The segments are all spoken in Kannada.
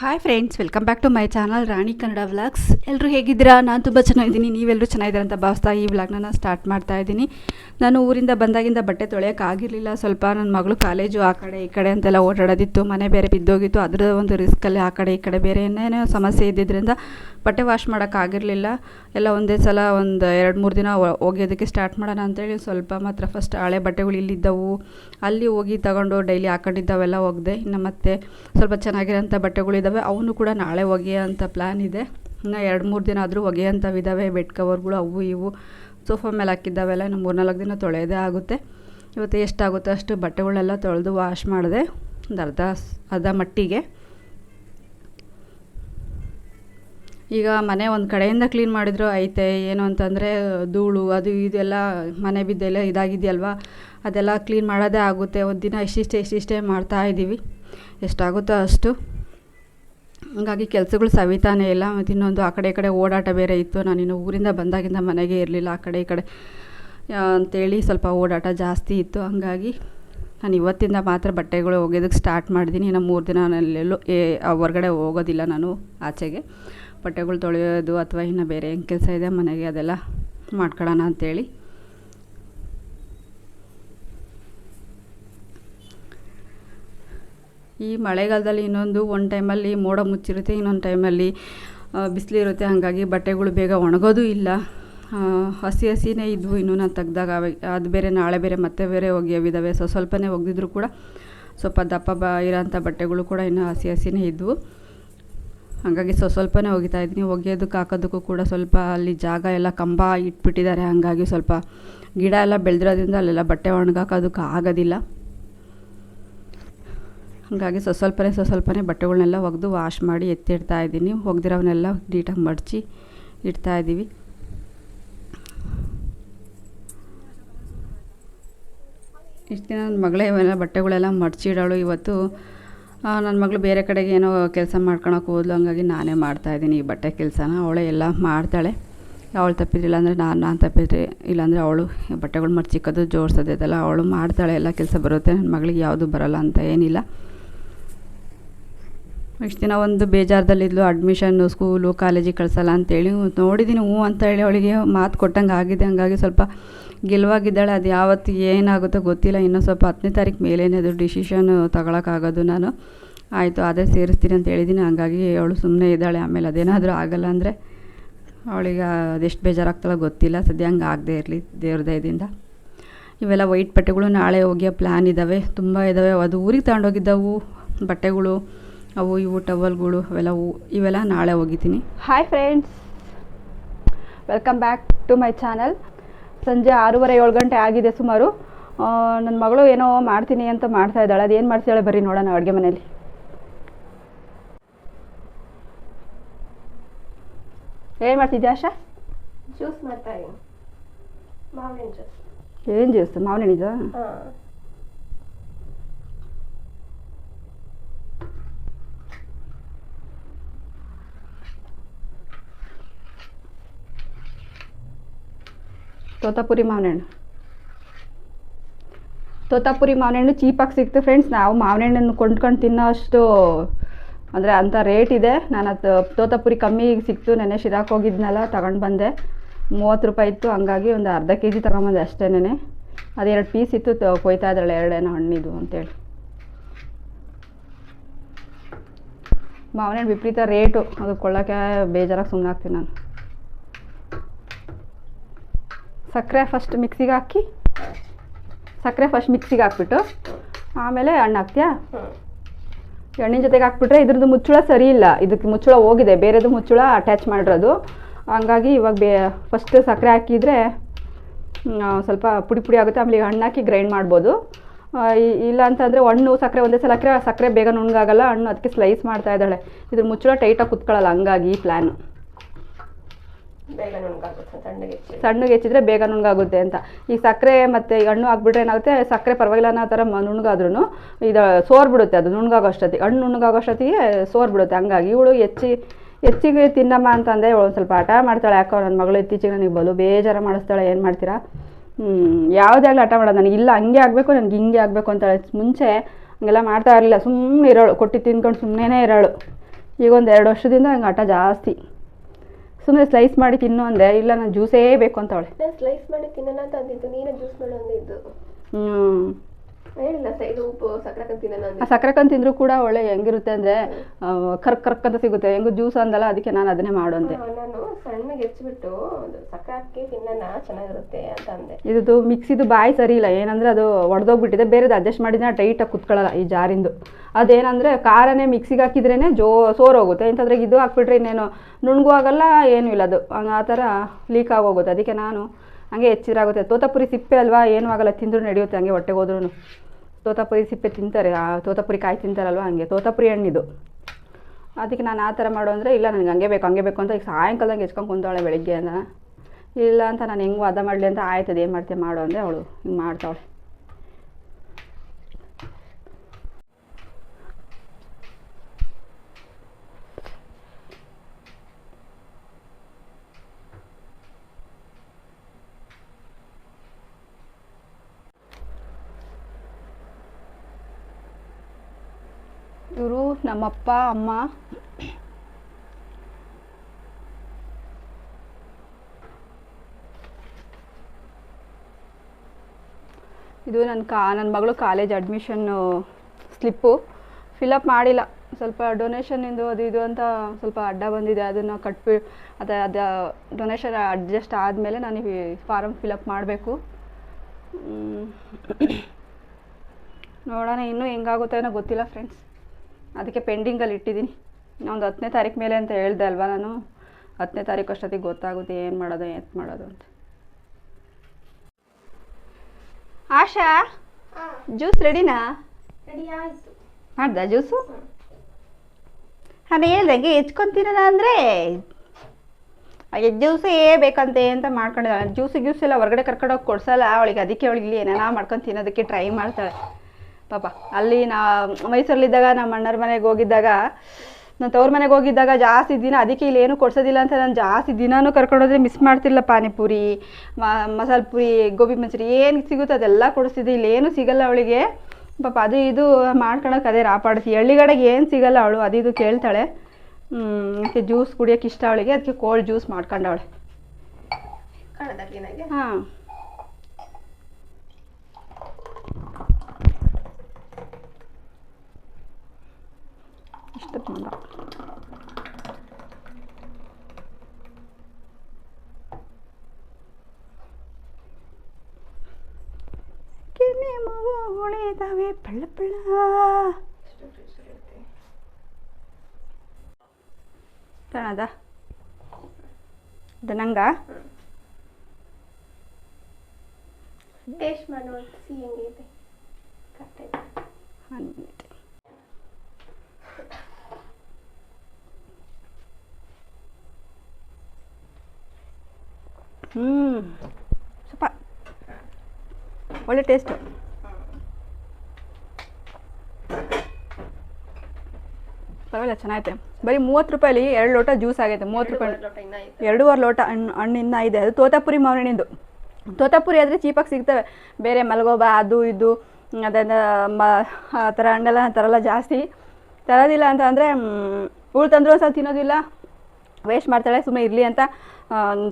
Hi friends welcome back to my channel Rani Kannada vlogs ಎಲ್ಲರೂ ಹೇಗಿದ್ದೀರಾ? ನಾನು ತುಂಬ ಚೆನ್ನಾಗಿದ್ದೀನಿ. ನೀವೆಲ್ಲರೂ ಚೆನ್ನಾಗಿದ್ದೀರಾ ಅಂತ ಭಾವಿಸ್ತಾ ಈ ವ್ಲಾಗ್ನ ನಾನು ಸ್ಟಾರ್ಟ್ ಮಾಡ್ತಾ ಇದ್ದೀನಿ. ನಾನು ಊರಿಂದ ಬಂದಾಗಿಂದ ಬಟ್ಟೆ ತೊಳೆಯೋಕ್ಕಾಗಿರಲಿಲ್ಲ ಸ್ವಲ್ಪ ನನ್ನ ಮಗಳು ಕಾಲೇಜು ಆ ಕಡೆ ಈ ಕಡೆ ಅಂತೆಲ್ಲ ಓಡಾಡೋದಿತ್ತು. ಮನೆ ಬೇರೆ ಬಿದ್ದೋಗಿತ್ತು. ಅದರ ಒಂದು ರಿಸ್ಕಲ್ಲಿ ಆ ಕಡೆ ಈ ಕಡೆ ಬೇರೆ ಏನೇನೋ ಸಮಸ್ಯೆ ಇದ್ದಿದ್ದರಿಂದ ಬಟ್ಟೆ ವಾಶ್ ಮಾಡೋಕ್ಕಾಗಿರಲಿಲ್ಲ ಎಲ್ಲ ಒಂದೇ ಸಲ ಒಂದು ಎರಡು, ಮೂರು ದಿನ ಒಗೆಯೋದಕ್ಕೆ ಸ್ಟಾರ್ಟ್ ಮಾಡೋಣ ಅಂತೇಳಿ ಸ್ವಲ್ಪ ಮಾತ್ರ ಫಸ್ಟ್ ಹಳೆ ಬಟ್ಟೆಗಳು ಇಲ್ಲಿದ್ದವು. ಅಲ್ಲಿ ಹೋಗಿ ತಗೊಂಡು ಡೈಲಿ ಹಾಕೊಂಡಿದ್ದಾವೆಲ್ಲ ಒಗೆದೆ. ಇನ್ನು ಮತ್ತೆ ಸ್ವಲ್ಪ ಚೆನ್ನಾಗಿರೋಂಥ ಬಟ್ಟೆಗಳಿದ್ದಾವೆ. ಅವನು ಕೂಡ ನಾಳೆ ಒಗೆಯೋಂಥ ಪ್ಲ್ಯಾನ್ ಇದೆ. ಇನ್ನು ಎರಡು, ಮೂರು ದಿನ ಆದರೂ ಒಗೆಯೋಂಥವಿದ್ದಾವೆ ಬೆಡ್ ಕವರ್ಗಳು ಅವು ಇವು ಸೋಫಾ ಮೇಲೆ ಹಾಕಿದ್ದಾವೆಲ್ಲ ಇನ್ನು ಮೂರ್ನಾಲ್ಕು ದಿನ ತೊಳೆಯೋದೇ ಆಗುತ್ತೆ. ಇವತ್ತು ಎಷ್ಟಾಗುತ್ತೋ ಅಷ್ಟು ಬಟ್ಟೆಗಳೆಲ್ಲ ತೊಳೆದು ವಾಶ್ ಮಾಡಿದೆ, ಒಂದು ಅರ್ಧ ಅರ್ಧ ಮಟ್ಟಿಗೆ. ಈಗ ಮನೆ ಒಂದು ಕಡೆಯಿಂದ ಕ್ಲೀನ್ ಮಾಡಿದ್ರು ಐತೆ, ಏನು ಅಂತಂದರೆ ಧೂಳು, ಅದು ಇದೆಲ್ಲ ಮನೆ ಬಿದ್ದೆಲ್ಲ ಇದಾಗಿದೆಯಲ್ವಾ, ಅದೆಲ್ಲ ಕ್ಲೀನ್ ಮಾಡೋದೇ ಆಗುತ್ತೆ. ಒಂದು ದಿನ ಇಷ್ಟಿಷ್ಟೇ ಇಷ್ಟಿಷ್ಟೇ ಮಾಡ್ತಾ ಇದ್ದೀವಿ ಎಷ್ಟಾಗುತ್ತೋ ಅಷ್ಟು. ಹಂಗಾಗಿ ಕೆಲಸಗಳು ಸವಿತಾನೇ ಇಲ್ಲ. ಮತ್ತು ಇನ್ನೊಂದು ಆ ಕಡೆ ಈ ಕಡೆ ಓಡಾಟ ಬೇರೆ ಇತ್ತು. ನಾನಿನ್ನು ಊರಿಂದ ಬಂದಾಗಿಂದ ಮನೆಗೆ ಇರಲಿಲ್ಲ. ಆ ಕಡೆ ಈ ಕಡೆ ಅಂತೇಳಿ ಸ್ವಲ್ಪ ಓಡಾಟ ಜಾಸ್ತಿ ಇತ್ತು. ಹಂಗಾಗಿ ನಾನು ಇವತ್ತಿಂದ ಮಾತ್ರ ಬಟ್ಟೆಗಳು ಒಗೆಯೋದಕ್ಕೆ ಸ್ಟಾರ್ಟ್ ಮಾಡಿದ್ದೀನಿ ಇನ್ನು ಮೂರು ದಿನ ನಲ್ಲೆಲ್ಲೂ ಏ ಹೊರಗಡೆ ಹೋಗೋದಿಲ್ಲ ನಾನು ಆಚೆಗೆ. ಬಟ್ಟೆಗಳು ತೊಳೆಯೋದು ಅಥವಾ ಇನ್ನು ಬೇರೆ ಏನು ಕೆಲಸ ಇದೆ ಮನೆಗೆ ಅದೆಲ್ಲ ಮಾಡ್ಕೊಳ್ಳೋಣ ಅಂತೇಳಿ ಈ ಮಳೆಗಾಲದಲ್ಲಿ ಇನ್ನೊಂದು, ಒಂದು ಟೈಮಲ್ಲಿ ಮೋಡ ಮುಚ್ಚಿರುತ್ತೆ, ಇನ್ನೊಂದು ಟೈಮಲ್ಲಿ ಬಿಸಿಲಿರುತ್ತೆ ಹಾಗಾಗಿ ಬಟ್ಟೆಗಳು ಬೇಗ ಒಣಗೋದು ಇಲ್ಲ. ಹಸಿ ಹಸಿನೇ ಇದ್ವು. ಇನ್ನೂ ನಾನು ತೆಗ್ದಾಗ ಅದು ಬೇರೆ, ನಾಳೆ ಬೇರೆ, ಮತ್ತೆ ಬೇರೆ ಒಗೆಯೋವಿದ್ದಾವೆ ಸೊ, ಸ್ವಲ್ಪನೇ ಒಗೆದಿದ್ರು ಕೂಡ ಸ್ವಲ್ಪ ದಪ್ಪ ಬ, ಇರೋಂಥ ಬಟ್ಟೆಗಳು ಕೂಡ ಇನ್ನೂ ಹಸಿ ಹಸಿನೇ ಇದ್ವು. ಹಾಗಾಗಿ ಸೊ, ಸ್ವಲ್ಪನೇ ಒಗಿತಾ ಇದ್ದೀನಿ. ಒಗೆಯೋದಕ್ಕೆ, ಹಾಕೋದಕ್ಕೂ ಕೂಡ ಸ್ವಲ್ಪ ಅಲ್ಲಿ ಜಾಗ ಎಲ್ಲ ಕಂಬ ಇಟ್ಬಿಟ್ಟಿದ್ದಾರೆ. ಹಾಗಾಗಿ ಸ್ವಲ್ಪ ಗಿಡ ಎಲ್ಲ ಬೆಳೆದಿರೋದ್ರಿಂದ ಅಲ್ಲೆಲ್ಲ ಬಟ್ಟೆ ಒಣಗಾಕೋದಕ್ಕೆ ಆಗೋದಿಲ್ಲ. ಹಾಗಾಗಿ ಸ್ವಲ್ಪ ಸ್ವಲ್ಪನೇ ಸ್ವಲ್ಪ ಸ್ವಲ್ಪನೇ ಬಟ್ಟೆಗಳನ್ನೆಲ್ಲ ಒಗೆದು ವಾಶ್ ಮಾಡಿ ಎತ್ತಿಡ್ತಾ ಇದ್ದೀನಿ. ಒಗ್ದಿರೋವನ್ನೆಲ್ಲ ನೀಟಾಗಿ ಮಡಚಿ ಇಡ್ತಾ ಇದ್ದೀವಿ. ಇಷ್ಟು ದಿನ ನನ್ನ ಮಗಳೇ ಇವೆಲ್ಲ ಬಟ್ಟೆಗಳೆಲ್ಲ ಮಡಚಿಡೋಳು ಇವತ್ತು. ನನ್ನ ಮಗಳು ಬೇರೆ ಕಡೆಗೆ ಏನೋ ಕೆಲಸ ಮಾಡ್ಕೊಳಕ್ಕೆ ಹೋದ್ಲು, ಹಂಗಾಗಿ ನಾನೇ ಮಾಡ್ತಾಯಿದ್ದೀನಿ ಈ ಬಟ್ಟೆ ಕೆಲಸನ. ಅವಳೇ ಎಲ್ಲ ಮಾಡ್ತಾಳೆ. ಅವಳು ತಪ್ಪಿದ್ರಿಲ್ಲ ಅಂದರೆ ನಾನು ನಾನು ತಪ್ಪಿದ್ರೆ ಇಲ್ಲಾಂದರೆ ಅವಳು ಬಟ್ಟೆಗಳು ಮಡಚಿಕ್ಕೋದು ಜೋಡಿಸೋದು ಅವಳು ಮಾಡ್ತಾಳೆ. ಎಲ್ಲ ಕೆಲಸ ಬರುತ್ತೆ. ನನ್ನ ಮಗಳಿಗೆ ಯಾವುದು ಬರೋಲ್ಲ ಅಂತ ಏನಿಲ್ಲ. ಇಷ್ಟು ದಿನ ಒಂದು ಬೇಜಾರದಲ್ಲಿದ್ಲು ಅಡ್ಮಿಷನ್ನು ಸ್ಕೂಲು ಕಾಲೇಜಿಗೆ ಕಳ್ಸೋಲ್ಲ ಅಂತೇಳಿ ನೋಡಿದ್ದೀನಿ ಹ್ಞೂ ಅಂತ ಹೇಳಿ ಅವಳಿಗೆ ಮಾತು ಕೊಟ್ಟಂಗೆ ಆಗಿದೆ. ಹಂಗಾಗಿ ಸ್ವಲ್ಪ ಗೆಲುವಾಗಿದ್ದಾಳೆ. ಅದು ಯಾವತ್ತು ಏನಾಗುತ್ತೋ ಗೊತ್ತಿಲ್ಲ. ಇನ್ನೂ ಸ್ವಲ್ಪ ಹತ್ತನೇ ತಾರೀಕು ಮೇಲೇನೆ ಅದು ಡಿಸಿಷನ್ ತಗೊಳಕ್ಕಾಗೋದು ನಾನು. ಆಯಿತು, ಅದೇ ಸೇರಿಸ್ತೀನಿ ಅಂತ ಹೇಳಿದ್ದೀನಿ ಹಂಗಾಗಿ ಅವಳು ಸುಮ್ಮನೆ ಇದ್ದಾಳೆ. ಆಮೇಲೆ ಅದೇನಾದರೂ ಆಗಲ್ಲ ಅಂದರೆ ಅವಳಿಗೆ ಅದೆಷ್ಟು ಬೇಜಾರಾಗ್ತಾಳೆ ಗೊತ್ತಿಲ್ಲ. ಸದ್ಯ ಹಂಗೆ ಆಗದೆ ಇರಲಿ ದೇವ್ರ ದಯದಿಂದ ಇವೆಲ್ಲ ವೈಟ್ ಬಟ್ಟೆಗಳು ನಾಳೆ ಹೋಗಿಯೋ ಪ್ಲ್ಯಾನ್ ಇದ್ದಾವೆ ತುಂಬ ಇದ್ದಾವೆ ಅದು ಊರಿಗೆ ತಗೊಂಡೋಗಿದ್ದವು ಬಟ್ಟೆಗಳು. ಅವು ಇವು ಟವಲ್ಗಳು ಅವೆಲ್ಲ ಇವೆಲ್ಲ ನಾಳೆ ಹೋಗಿದ್ದೀನಿ. Hi friends welcome back to my channel ಸಂಜೆ ಆರೂವರೆ ಏಳು ಗಂಟೆ ಆಗಿದೆ ಸುಮಾರು. ನನ್ನ ಮಗಳು ಏನೋ ಮಾಡ್ತೀನಿ ಅಂತ ಮಾಡ್ತಾ ಇದ್ದಾಳೆ. ಅದೇನು ಮಾಡ್ತಾಳೆ ಬರ್ರಿ ನೋಡೋಣ ಅಡುಗೆ ಮನೇಲಿ ಏನು ಮಾಡ್ತಿದ್ಯಾ ಆಶಾ? ಜ್ಯೂಸ್ ಮಾಡ್ತಾ ಇದ್ದೀನಿ ಮಾವಿನ ಜ್ಯೂಸ್ ಏನು ಜ್ಯೂಸ್ ಮಾವಿನ ಹಣ್ಣಿದ? ತೋತಾಪುರಿ ಮಾವಿನ ಹಣ್ಣು ತೋತಾಪುರಿ ಮಾವಿನ ಹಣ್ಣು ಚೀಪಾಗಿ ಸಿಕ್ತು ಫ್ರೆಂಡ್ಸ್ ನಾವು ಮಾವಿನ ಹಣ್ಣನ್ನು ಕೊಂಡ್ಕೊಂಡು ತಿನ್ನೋ ಅಷ್ಟು ಅಂದರೆ ಅಂಥ ರೇಟ್ ಇದೆ. ನಾನು ಅದು ತೋತಾಪುರಿ ಕಮ್ಮಿ ಸಿಕ್ತು ನೆನೆ ಶಿರಾಕ್ ಹೋಗಿದ್ನಲ್ಲ, ತಗೊಂಡು ಬಂದೆ. ಮೂವತ್ತು ರೂಪಾಯಿ ಇತ್ತು. ಹಂಗಾಗಿ ಒಂದು ಅರ್ಧ ಕೆ ಜಿ ತಗೊಂಬಂದೆ ಅಷ್ಟೇನೆ ಅದು ಎರಡು ಪೀಸ್ ಇತ್ತು. ಕೊಯ್ತಾ ಇದ್ದಾಳೆ ಎರಡೇನೋ ಹಣ್ಣಿದು ಅಂತೇಳಿ. ಮಾವಿನ ವಿಪರೀತ ರೇಟು ಅದು ಕೊಳ್ಳೋಕ್ಕೆ ಬೇಜಾರಾಗಿ ಸುಮ್ಮನೆ ಆಗ್ತೀನಿ ನಾನು. ಸಕ್ಕರೆ ಫಸ್ಟ್ ಮಿಕ್ಸಿಗೆ ಹಾಕಿ, ಸಕ್ಕರೆ ಫಸ್ಟ್ ಮಿಕ್ಸಿಗೆ ಹಾಕ್ಬಿಟ್ಟು, ಆಮೇಲೆ ಹಣ್ಣು ಹಾಕ್ತೀಯಾ? ಎಣ್ಣಿನ ಎಣ್ಣೆ ಜೊತೆಗೆ ಹಾಕ್ಬಿಟ್ರೆ ಇದ್ರದ್ದು ಮುಚ್ಚಳ ಸರಿ ಇಲ್ಲ. ಇದಕ್ಕೆ ಮುಚ್ಚಳ ಹೋಗಿದೆ. ಬೇರೆದು ಮುಚ್ಚಳ ಅಟ್ಯಾಚ್ ಮಾಡಿರೋದು. ಹಂಗಾಗಿ ಇವಾಗ ಬೇ ಫಸ್ಟ್ ಸಕ್ಕರೆ ಹಾಕಿದರೆ ಸ್ವಲ್ಪ ಪುಡಿ ಪುಡಿ ಆಗುತ್ತೆ. ಆಮೇಲೆ ಹಣ್ಣು ಹಾಕಿ ಗ್ರೈಂಡ್ ಮಾಡ್ಬೋದು. ಇಲ್ಲ ಅಂತಂದರೆ ಹಣ್ಣು ಸಕ್ಕರೆ, ಒಂದೇ ಸಲ ಹಾಕಿದ್ರೆ ಸಕ್ಕರೆ ಬೇಗ ನುಣ್ಣಗಾಗಲ್ಲ. ಹಣ್ಣು ಅದಕ್ಕೆ ಸ್ಲೈಸ್ ಮಾಡ್ತಾ ಇದ್ದಾಳೆ. ಇದ್ರ ಮುಚ್ಚಳ ಟೈಟಾಗಿ ಕುತ್ಕೊಳ್ಳಲ್ಲ. ಹಂಗಾಗಿ ಈ ಪ್ಲ್ಯಾನು ಬೇಗ ನುಣ್ಣಗಾಗುತ್ತೆ ತಣ್ಣಗೆ ಹೆಚ್ಚಿ ಸಣ್ಣಗೆ ಹೆಚ್ಚಿದ್ರೆ ಬೇಗ ನುಣ್ಣಗಾಗುತ್ತೆ ಅಂತ. ಈ ಸಕ್ಕರೆ ಮತ್ತು ಈ ಹಣ್ಣು ಹಾಕ್ಬಿಟ್ರೆ ಏನಾಗುತ್ತೆ, ಸಕ್ಕರೆ ಪರವಾಗಿಲ್ಲ ಅನ್ನೋ ಥರ ನುಣ್ಣಗಾದ್ರೂ ಇದು ಸೋರ್ಬಿಡುತ್ತೆ, ಅದು ನುಣ್ಣಗಾಗೋಷ್ಟೊತ್ತಿಗೆ ಹಣ್ಣು ಸೋರ್ ಸೋರ್ಬಿಡುತ್ತೆ, ಹಂಗಾಗಿ ಇವಳು ಹೆಚ್ಚಿ, ಹೆಚ್ಚಿಗೆ ತಿನ್ನಮ್ಮ ಅಂತಂದೆ ಇವಳು ಒಂದು ಸ್ವಲ್ಪ ಹಠ ಮಾಡ್ತಾಳೆ. ಯಾಕೋ ನನ್ನ ಮಗಳು ಇತ್ತೀಚೆಗೆ ನನಗೆ ಬಲು ಬೇಜಾರ ಮಾಡಿಸ್ತಾಳೆ, ಏನು ಮಾಡ್ತೀರಾ? ಯಾವುದೇ ಆಗಲಿ ಹಠ ಮಾಡೋದು. ನನಗೆ ಇಲ್ಲ, ಹಂಗೆ ಆಗಬೇಕು, ನನಗೆ ಹಿಂಗೆ ಆಗಬೇಕು ಅಂತಾಳೆ. ಮುಂಚೆ ಹಂಗೆಲ್ಲ ಮಾಡ್ತಾ ಇರಲಿಲ್ಲ. ಸುಮ್ಮನೆ ಇರೋಳು ಕೊಟ್ಟು ತಿನ್ಕೊಂಡು ಸುಮ್ಮನೆ ಇರೋಳು. ಈಗ ಒಂದು ಎರಡು ವರ್ಷದಿಂದ ಹಂಗೆ ಹಠ ಜಾಸ್ತಿ. ಸುಮ್ಮನೆ ಸ್ಲೈಸ್ ಮಾಡಿ ತಿನ್ನು ಅಂದೆ. ಇಲ್ಲ ನಾನು ಜ್ಯೂಸೇ ಬೇಕು ಅಂತವಳೆ. ನಾನು ಸ್ಲೈಸ್ ಮಾಡಿ ತಿನ್ನೋಣ ಅಂತ ಅಂದಿದ್ದು. ನೀನೇ ಜ್ಯೂಸ್ ಮಾಡು ಅಂದಿದ್ದು ಹ್ಞೂ ಸಕ್ಕರೆ ಕಂತು ತಿಂದರೂ ಕೂಡ ಒಳ್ಳೆ ಹೆಂಗಿರುತ್ತೆ ಅಂದರೆ ಕರ್ಕ್ ಕರ್ಕ್ ಅಂತ ಸಿಗುತ್ತೆ. ಹೆಂಗು ಜ್ಯೂಸ್ ಅಂದಲ್ಲ ಅದಕ್ಕೆ ನಾನು ಅದನ್ನೇ ಮಾಡೋಂತೆ ನಾನು ಸಣ್ಣಗೆ ಹೆಚ್ಚಿಬಿಟ್ಟು ಅದು ಸಕ್ಕರೆ ಹಾಕಿ ತಿನ್ನೋಣ ಚೆನ್ನಾಗಿರುತ್ತೆ ಅಂತ ಅಂದೆ. ಇದು ಮಿಕ್ಸಿದು ಬಾಯಿ ಸರಿ ಇಲ್ಲ. ಏನಂದರೆ ಅದು ಒಡೆದೋಗ್ಬಿಟ್ಟಿದೆ. ಬೇರೆದು ಅಡ್ಜಸ್ಟ್ ಮಾಡಿದ್ರೆ ಟೈಟಾಗಿ ಕುತ್ಕೊಳ್ಳಲ್ಲ ಈ ಜಾರಿಂದು. ಅದೇನಂದರೆ ಖಾರನೇ ಮಿಕ್ಸಿಗೆ ಹಾಕಿದ್ರೇ ಜೋ ಸೋರೋಗುತ್ತೆ. ಇಂಥದ್ರಾಗ ಇದು ಹಾಕ್ಬಿಟ್ರೆ ಇನ್ನೇನು ನುಣ್ಗೂ ಆಗಲ್ಲ ಏನೂ ಇಲ್ಲ ಅದು. ಆ ಥರ ಲೀಕ್ ಆಗೋಗುತ್ತೆ. ಅದಕ್ಕೆ ನಾನು ಹಂಗೆ ಎಚ್ಚರಾಗುತ್ತೆ. ತೋತಾಪುರಿ ಸಿಪ್ಪೆ ಅಲ್ವಾ? ಏನೂ ಆಗಲ್ಲ. ತಿಂದರೂ ನಡೆಯುತ್ತೆ. ಹಂಗೆ ಹೊಟ್ಟೆಗೆ ಹೋದ್ರೂ ತೋತಾಪುರಿ ಸಿಪ್ಪೆ ತಿಂತಾರೆ. ಆ, ತೋತಾಪುರಿ ಕಾಯಿ ತಿಂತಾರಲ್ವ? ಹಂಗೆ. ತೋತಾಪುರಿ ಹಣ್ಣಿದು. ಅದಕ್ಕೆ ನಾನು ಆ ಥರ ಮಾಡು ಅಂದರೆ, ಇಲ್ಲ, ನನಗೆ ಹಂಗೆ ಬೇಕು ಹಂಗೆ ಬೇಕು ಅಂತ ಈಗ ಸಾಯಂಕಾಲದಂಗೆ ಹೆಚ್ಕೊಂಡು ಕುಂತಾಳೆ ಬೆಳಿಗ್ಗೆ ಅಂತ ಇಲ್ಲ ಅಂತ ನಾನು ಹೆಂಗೂ ವಾದ ಮಾಡಲಿ ಅಂತ ಆಯ್ತದೆ. ಏನು ಮಾಡ್ತೀಯ? ಮಾಡು ಅಂದರೆ ಅವಳು ಹಿಂಗೆ ಮಾಡ್ತಾವಳೆ ಇವರು ನಮ್ಮಪ್ಪ, ಅಮ್ಮ. ಇದು ನನ್ನ ಕಾ ನನ್ನ ಮಗಳು ಕಾಲೇಜ್ ಅಡ್ಮಿಷನ್ನು ಸ್ಲಿಪ್ಪು. ಫಿಲಪ್ ಮಾಡಿಲ್ಲ. ಸ್ವಲ್ಪ ಡೊನೇಷನಿಂದು ಅದು ಇದು ಅಂತ ಸ್ವಲ್ಪ ಅಡ್ಡ ಬಂದಿದೆ. ಅದನ್ನು ಕಟ್ಬಿ ಅದು ಅದು ಡೊನೇಷನ್ ಅಡ್ಜಸ್ಟ್ ಆದಮೇಲೆ ನಾನು ಫಾರಮ್ ಫಿಲಪ್ ಮಾಡಬೇಕು. ನೋಡೋಣ, ಇನ್ನೂ ಹೆಂಗಾಗುತ್ತೆ ಅನ್ನೋ ಗೊತ್ತಿಲ್ಲ ಫ್ರೆಂಡ್ಸ್ ಅದಕ್ಕೆ ಪೆಂಡಿಂಗಲ್ಲಿ ಇಟ್ಟಿದ್ದೀನಿ. ಒಂದು ಹತ್ತನೇ ತಾರೀಕು ಮೇಲೆ ಅಂತ ಹೇಳಿದೆ ಅಲ್ವಾ ನಾನು? ಹತ್ತನೇ ತಾರೀಕು ಅಷ್ಟೊತ್ತಿಗೆ ಗೊತ್ತಾಗುತ್ತೆ ಏನು ಮಾಡೋದು ಏನು ಮಾಡೋದು ಅಂತ. ಆಶಾ ಜ್ಯೂಸ್ ರೆಡಿನಾ? ಮಾಡ್ದ ಜ್ಯೂಸು? ನಾನು ಹೇಳ್ದಂಗೆ ಹೆಚ್ಕೊಂತೀನಲ್ಲ ಅಂದರೆ? ಏ ಬೇಕಂತೆ ಅಂತ ಮಾಡ್ಕೊಂಡಿದ್ದಾಳೆ ಜ್ಯೂಸು ಜ್ಯೂಸ್ ಎಲ್ಲ ಹೊರಗಡೆ ಕರ್ಕೊಂಡೋಗಿ ಕೊಡ್ಸಲ್ಲ. ಅವಳಿಗೆ ಅದಕ್ಕೆ ಅವಳಿಗೆ ಇಲ್ಲಿ ಏನೇನೋ ಮಾಡ್ಕೊಂಡು ತಿನ್ನೋದಕ್ಕೆ ಟ್ರೈ ಮಾಡ್ತಾಳೆ. ಪಾಪ ಅಲ್ಲಿ ನಾ ಮೈಸೂರಲ್ಲಿದ್ದಾಗ ನಮ್ಮ ಅಣ್ಣರ ಮನೆಗೆ ಹೋಗಿದ್ದಾಗ ನಾನು ತವ್ರ ಮನೆಗೆ ಹೋಗಿದ್ದಾಗ ಜಾಸ್ತಿ ದಿನ ಅದಕ್ಕೆ ಇಲ್ಲಿ ಏನು ಕೊಡ್ಸೋದಿಲ್ಲ ಅಂತ ನಾನು ಜಾಸ್ತಿ ದಿನಾನೂ ಕರ್ಕೊಂಡೋದ್ರೆ ಮಿಸ್ ಮಾಡ್ತಿಲ್ಲ ಪಾನಿಪುರಿ ಮಸಾಲೆ ಪುರಿ ಗೋಬಿ ಮಂಚೂರಿ ಏನು ಸಿಗುತ್ತೆ ಅದೆಲ್ಲ ಕೊಡಿಸ್ತಿದ್ದೆ ಇಲ್ಲಿ ಏನು ಸಿಗಲ್ಲ ಅವಳಿಗೆ. ಪಾಪ ಅದು ಇದು ಮಾಡ್ಕೊಳಕ್ಕೆ ಅದೇ ರಾಪಾಡ್ತಿ ಹಳ್ಳಿಗಡೆಗೆ ಏನು ಸಿಗಲ್ಲ ಅವಳು ಅದು ಇದು ಕೇಳ್ತಾಳೆ. ಮತ್ತು ಜ್ಯೂಸ್ ಕುಡಿಯೋಕೆ ಇಷ್ಟ ಅವಳಿಗೆ ಅದಕ್ಕೆ ಕೋಲ್ಡ್ ಜ್ಯೂಸ್ ಮಾಡ್ಕೊಂಡವಳೆ. ಹಾಂ. ಇಷ್ಟಕ್ಕೆ ಮಾಡ ಕೆನೆ ಮಗು ಹೊಳೆದಾವೆ ಪಳ್ಳ ಪಳ್ಳ ಕಾಣದ ಅದು ನಂಗ ಟೇಸ್ಟ್ ಮಾಡುವ ಸಿಹಿ ಹೆಂಗೈತೆ ಕರೆಕ್ಟ್ ಐತೆ ಒಂದು minute. ಹ್ಞೂ ಸ್ವಲ್ಪ ಒಳ್ಳೆ ಟೇಸ್ಟು. ಪರವಾಗಿಲ್ಲ ಚೆನ್ನಾಗೈತೆ. ಬರೀ ಮೂವತ್ತು ರೂಪಾಯಲ್ಲಿ ಎರಡು ಲೋಟ ಜ್ಯೂಸ್ ಆಗೈತೆ ಮೂವತ್ತು ರೂಪಾಯಿ. ಇನ್ನ ಎರಡೂವರೆ ಲೋಟ ಹಣ್ಣು ಹಣ್ಣಿನ ಇದೆ. ಅದು ತೋತಾಪುರಿ ಮಾವಿನಿಂದು ತೋತಾಪುರಿ ಆದರೆ ಚೀಪಾಗಿ ಸಿಗ್ತವೆ. ಬೇರೆ ಮಲ್ಗೋಬಾ ಅದು ಇದು ಅದನ್ನು ಮ ಆ ಥರ ಹಣ್ಣೆಲ್ಲ ತರಲ್ಲ ಜಾಸ್ತಿ ತರೋದಿಲ್ಲ ಅಂತ ಅಂದರೆ ಉಳು ತಂದರೂ ಸಹ ತಿನ್ನೋದಿಲ್ಲ. ವೇಸ್ಟ್ ಮಾಡ್ತಾಳೆ ಸುಮ್ಮನೆ ಇರಲಿ ಅಂತ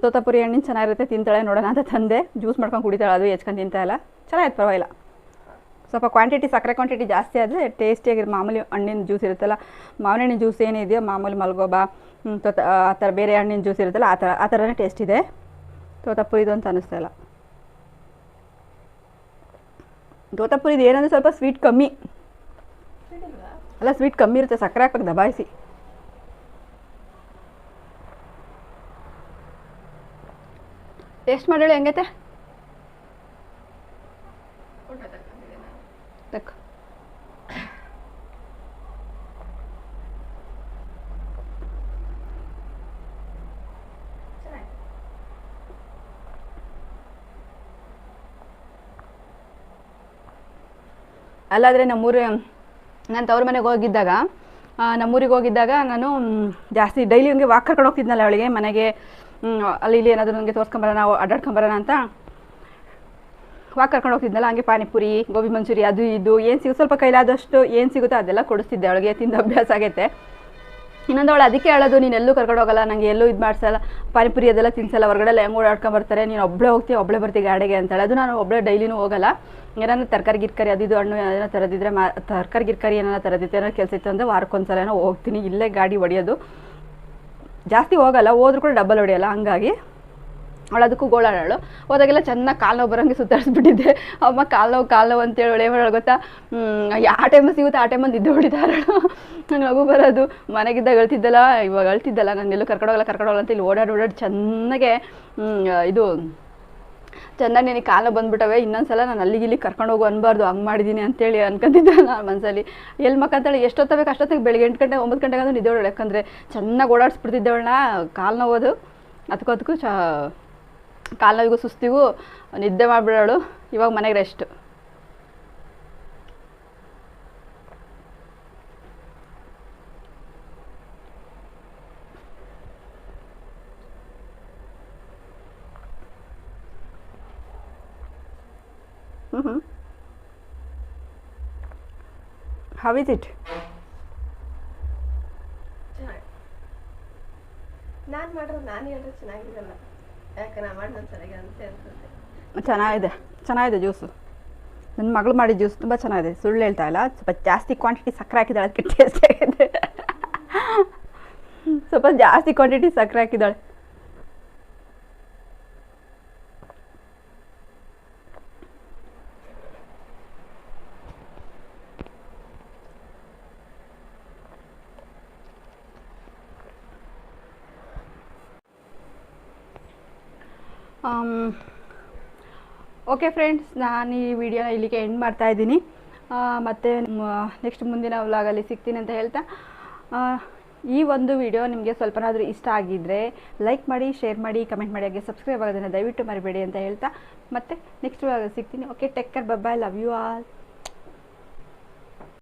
ತೋತಪುರಿ ಹಣ್ಣಿನ ಚೆನ್ನಾಗಿರುತ್ತೆ, ತಿಂತಾಳೆ, ನೋಡೋಣ ಅಂತ ತಂದೆ. ಜ್ಯೂಸ್ ಮಾಡ್ಕೊಂಡು ಕುಡಿತಾಳೆ, ಅದು ಹೆಚ್ಕೊಂಡು ತಿಂತಾಯಿಲ್ಲ ಚೆನ್ನಾಗಿತ್ತು, ಪರವಾಗಿಲ್ಲ. ಸ್ವಲ್ಪ ಕ್ವಾಂಟಿಟಿ ಸಕ್ಕರೆ ಕ್ವಾಂಟಿಟಿ ಜಾಸ್ತಿ ಆದರೆ ಟೇಸ್ಟಿಯಾಗಿರೋ ಮಾಮೂಲಿ ಹಣ್ಣಿನ ಜ್ಯೂಸ್ ಇರುತ್ತಲ್ಲ ಮಾವಿನ ಹಣ್ಣಿನ ಜ್ಯೂಸ್ ಏನಿದೆಯೋ ಮಾಮೂಲಿ ಮಲ್ಗೋಬಾ ತೋತ, ಆ ಥರ ಬೇರೆ ಹಣ್ಣಿನ ಜ್ಯೂಸ್ ಇರುತ್ತಲ್ಲ, ಆ ಥರ, ಆ ಥರನೇ ಟೇಸ್ಟ್ ಇದೆ. ತೋತಾಪುರಿದು ಅಂತ ಅನ್ನಿಸ್ತಾ ಇಲ್ಲ. ಏನಂದರೆ ಸ್ವಲ್ಪ ಸ್ವೀಟ್ ಕಮ್ಮಿ. ಅಲ್ಲ ಸ್ವೀಟ್ ಕಮ್ಮಿ ಇರುತ್ತೆ, ಸಕ್ಕರೆ ಹಾಕ್ಬೇಕು, ದಬಾಯಿಸಿ. ಟೇಸ್ಟ್ ಮಾಡಿ ಹೆಂಗೈತೆ? ಅಲ್ಲಾದ್ರೆ ನಮ್ಮೂರ ನಾನು ತಕ್ಕ ಅಲ್ಲಾದರೆ ನಮ್ಮೂರು, ನಾನು ತವ್ರ ಮನೆಗೆ ಹೋಗಿದ್ದಾಗ ನಮ್ಮೂರಿಗೆ ಹೋಗಿದ್ದಾಗ ನಾನು ಜಾಸ್ತಿ ಡೈಲಿ ಹಂಗೆ ವಾಕ್ ಕರ್ಕೊಂಡು ಹೋಗ್ತಿದ್ನಲ್ಲ ಅವಳಿಗೆ, ಮನೆಗೆ ಅಲ್ಲಿ ಇಲ್ಲಿ ಏನಾದರೂ ನನಗೆ ತೋರಿಸ್ಕೊಂಬರೋಣ ಅಡ್ಡಾಡ್ಕೊಂಬರೋಣ ಅಂತ. ವಾಕ್ ಕರ್ಕೊಂಡು ಹೋಗ್ತಿದ್ನಲ್ಲ, ಹಂಗೆ ಪಾನಿಪುರಿ, ಗೋಬಿ ಮಂಚೂರಿ, ಅದು ಇದು, ಏನು ಸಿಗೋ, ಸ್ವಲ್ಪ ಕೈಲಾದಷ್ಟು ಏನು ಸಿಗುತ್ತೋ ಅದೆಲ್ಲ ಕೊಡಿಸ್ತಿದ್ದೆ ಅವಳಿಗೆ, ತಿಂದು ಅಭ್ಯಾಸ ಆಗೈತೆ. ಇನ್ನೊಂದು ಅವಳು ಅದಕ್ಕೆ ಹೇಳೋದು, ನೀನು ಎಲ್ಲೂ ಕರ್ಕೊಂಡು ಹೋಗಲ್ಲ ನನಗೆ ಎಲ್ಲೂ ಇದು ಮಾಡಿಸಲ್ಲ, ಪಾನಿಪುರಿ ಅದೆಲ್ಲ ತಿನ್ಸಲ್ಲ ಹೊರಗಡೆ ಎಲ್ಲ ಹೆಂಗೆ ಓಡಾಡ್ಕೊಂಡು ಬರ್ತಾರೆ, ನೀನು ಒಬ್ಬಳೇ ಹೋಗ್ತೀವಿ ಒಬ್ಬಳೇ ಬರ್ತೀಯ ಗಾಡಿಗೆ ಅಂತೇಳಿ. ಅದು ನಾನು ಒಬ್ಬಳೇ ಡೈಲಿನೂ ಹೋಗಲ್ಲ. ಏನಾದ್ರು ತರಕಾರಿ, ಗಿರ್ಕರಿ, ಅದು ಇದು, ಹಣ್ಣು ಏನಾದ್ರು ತರದಿದ್ರೆ ಮಾ, ತರಕಾರಿ, ಗಿರ್ಕರಿ ಏನಾರ ತರದಿತ್ತು ಏನೋ ಕೆಲಸ ಇತ್ತು ಅಂದರೆ ವಾರಕ್ಕೊಂದ್ಸಲನೋ ಹೋಗ್ತೀನಿ, ಇಲ್ಲೇ ಗಾಡಿ ಹೊಡಿಯೋದು. ಜಾಸ್ತಿ ಹೋಗಲ್ಲ, ಹೋದ್ರೂ ಕೂಡ ಡಬ್ಬಲ್ ಹೊಡೆಯಲ್ಲ, ಹಂಗಾಗಿ ಅವಳು ಅದಕ್ಕೂ ಗೋಳಾಡಳು ಹೋದಾಗೆಲ್ಲ ಚೆನ್ನಾಗಿ ಕಾಲು ನೋವು ಬರೋಂಗೆ ಸುತ್ತಾಡಿಸ್ಬಿಟ್ಟಿದ್ದೆ. ಅಮ್ಮ, ಕಾಲು ನೋವು ಕಾಲು ನೋವು ಅಂತೇಳಿ ಒಳ್ಳೆ ಗೊತ್ತಾ? ಆ ಟೈಮಲ್ಲಿ ಸಿಗುತ್ತೆ, ಆ ಟೈಮಲ್ಲಿ ನಿದ್ದೆ ಹೊಡಿತಾರಳು ನಂಗೆ ನಗು ಬರೋದು. ಮನೆಗಿದ್ದಾಗ ಅಳ್ತಿದ್ದಲ್ಲ, ಇವಾಗ ಅಳ್ತಿದ್ದಲ್ಲ ನಾನು ಎಲ್ಲೂ ಕರ್ಕೊಂಡೋಗಲ್ಲ ಕರ್ಕೊಂಡೋಗಲ್ಲ ಅಂತ ಇಲ್ಲಿ ಓಡಾಡಿ ಓಡಾಡಿ ಚೆನ್ನಾಗೆ ಇದು ಚೆನ್ನಾಗಿ ನಿನಗೆ ಕಾಲ ಬಂದ್ಬಿಟ್ಟವೆ, ಇನ್ನೊಂದ್ಸಲ ನಾನು ಅಲ್ಲಿಗೆ ಇಲ್ಲಿ ಕರ್ಕೊಂಡು ಹೋಗು ಅನ್ಬಾರ್ದು, ಹಂಗೆ ಮಾಡಿದ್ದೀನಿ ಅಂತೇಳಿ ಅನ್ಕೊಂತಿದ್ದೆ ನಾನು ಮನಸ್ಸಲ್ಲಿ ಎಲ್ಲಿ ಮಕ್ಕಂತೇಳಿ ಎಷ್ಟೊತ್ತಬೇಕು ಅಷ್ಟೊತ್ತಿಗೆ ಬೆಳಿಗ್ಗೆ ಎಂಟು ಗಂಟೆ, ಒಂಬತ್ತು ಗಂಟೆಗೆ ಅಂದ್ರೆ ನಿದ್ದೆ ಯಾಕಂದರೆ ಚೆನ್ನಾಗಿ ಓಡಾಡಿಸ್ಬಿಡ್ತಿದ್ದೇವಣ್ಣ ಕಾಲು ನೋವೋದು ಅದಕ್ಕೂ ಅದಕ್ಕೂ ಚ, ಕಾಲು ನೋವಿಗೂ ಸುಸ್ತಿಗೂ ನಿದ್ದೆ ಮಾಡಿಬಿಡೋಳು, ಇವಾಗ ಮನೆಗೆ ರೆಸ್ಟ್ ಹ್ಞೂ ಹ್ಞೂ ಹೌ ಇಸ್ ಇಟ್ ಚೆನ್ನಾಗಿ ನಾನು ಮಾಡಿರೋದು ನಾನು ಹೇಳಿದ್ರೆ ಚೆನ್ನಾಗಿರಲ್ಲ. ಯಾಕೆ ನಾ ಮಾಡೋದು ಚೆನ್ನಾಗಿ ಅಂತ ಅನ್ಸುತ್ತೆ ಚೆನ್ನಾಗಿದೆ. ಚೆನ್ನಾಗಿದೆ ಜ್ಯೂಸು ನನ್ನ ಮಗಳು ಮಾಡಿದ ಜ್ಯೂಸ್ ತುಂಬ ಚೆನ್ನಾಗಿದೆ. ಸುಳ್ಳು ಹೇಳ್ತಾ ಇಲ್ಲ. ಸ್ವಲ್ಪ ಜಾಸ್ತಿ ಕ್ವಾಂಟಿಟಿ ಸಕ್ಕರೆ ಹಾಕಿದ್ದಾಳೆ. ಅದಕ್ಕೆ ಟೇಸ್ಟ್ ಆಗಿದೆ ಸ್ವಲ್ಪ ಜಾಸ್ತಿ ಕ್ವಾಂಟಿಟಿ ಸಕ್ಕರೆ ಹಾಕಿದ್ದಾಳೆ. ಓಕೆ ಫ್ರೆಂಡ್ಸ್ ನಾನು ಈ ವಿಡಿಯೋನ ಇಲ್ಲಿಗೆ ಎಂಡ್ ಮಾಡ್ತಾ ಇದ್ದೀನಿ. ಮತ್ತು ನೆಕ್ಸ್ಟ್ ಮುಂದಿನ ವ್ಲಾಗಲ್ಲಿ ಸಿಗ್ತೀನಿ ಅಂತ ಹೇಳ್ತಾ. ಈ ಒಂದು ವಿಡಿಯೋ ನಿಮಗೆ ಸ್ವಲ್ಪನಾದರೂ ಇಷ್ಟ ಆಗಿದ್ದರೆ ಲೈಕ್ ಮಾಡಿ ಶೇರ್ ಮಾಡಿ ಕಮೆಂಟ್ ಮಾಡಿ, ಹಾಗೆ ಸಬ್ಸ್ಕ್ರೈಬ್ ಆಗೋದನ್ನು ದಯವಿಟ್ಟು ಮರಿಬೇಡಿ ಅಂತ ಹೇಳ್ತಾ. ಮತ್ತೆ ನೆಕ್ಸ್ಟ್ ವ್ಲಾಗಲ್ಲಿ ಸಿಗ್ತೀನಿ. Okay take care bye love you all